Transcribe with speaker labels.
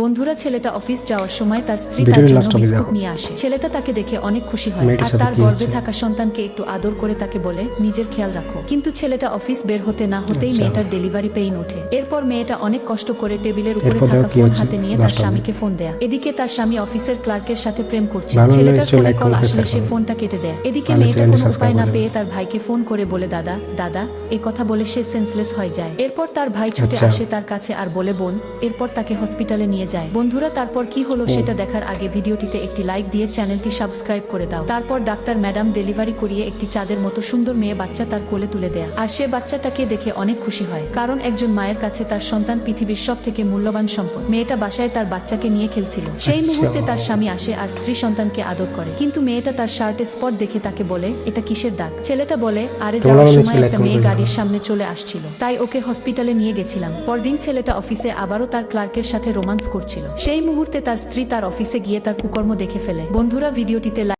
Speaker 1: বন্ধুরা ছেলেটা অফিস যাওয়ার সময় তার স্ত্রী তার জন্য বিস্কুট নিয়ে আসে। ছেলেটা তাকে দেখে অনেক খুশি হয় আর তার গর্ভে থাকা সন্তানকে একটু আদর করে তাকে বলে নিজের খেয়াল রাখো। কিন্তু ছেলেটা অফিস বের হতে না হতেই
Speaker 2: আচ্ছা।
Speaker 1: মেয়েটার ডেলিভারি পেইন ওঠে। এরপর মেয়েটা অনেক কষ্ট করে টেবিলের উপরে থাকা ফোন হাতে নিয়ে তার স্বামীকে ফোন দেয়া। এদিকে তার স্বামী অফিসের ক্লার্কের সাথে প্রেম করছে। ছেলেটার ফোনে কল আসলে সে ফোনটা কেটে দেয়। এদিকে মেয়েটা কোনো উপায় না পেয়ে তার ভাইকে ফোন করে বলে দাদা দাদা। এই কথা বলে সে সেন্সলেস হয়ে যায়। এরপর তার ভাই ছুটে
Speaker 2: আচ্ছা।
Speaker 1: আসে তার কাছে আর বলে বোন এরপর তাকে হসপিটালে নিয়ে যায়। বন্ধুরা তারপর কি হলো সেটা দেখার আগে ভিডিওটিতে একটি লাইক দিয়ে চ্যানেলটি সাবস্ক্রাইব করে দাও। তারপর ডাক্তার ম্যাডাম ডেলিভারি করিয়ে একটি চাঁদের মতো সুন্দর মেয়ে বাচ্চা তার কোলে তুলে দেয়া। আর সে বাচ্চাটাকে দেখে অনেক খুশি হয় কারণ একজন মায়ের কাছে তার সন্তান পৃথিবীর সব থেকে মূল্যবান সম্পদ। মেয়েটা বাসায় তার বাচ্চাকে নিয়ে খেলছিল। সেই
Speaker 2: আচ্ছা।
Speaker 1: মুহূর্তে তার স্বামী আসে আর স্ত্রী সন্তানকে আদর করে। কিন্তু মেয়েটা তার শার্টে স্পট দেখে তাকে বলে এটা কিসের দাগ? ছেলেটা বলে আরে যাওয়ার সময় একটা মেয়ে গাড়ির সামনে চলে আসছিল। তাই ওকে হসপিটালে নিয়ে গেছিলাম। পরদিন ছেলেটা অফিসে আবারও তার ক্লার্কের সাথে রোমান্স করছিল। সেই মুহূর্তে তার স্ত্রী তার অফিসে গিয়ে তার কুকর্ম দেখে ফেলে। বন্ধুরা ভিডিওটিতে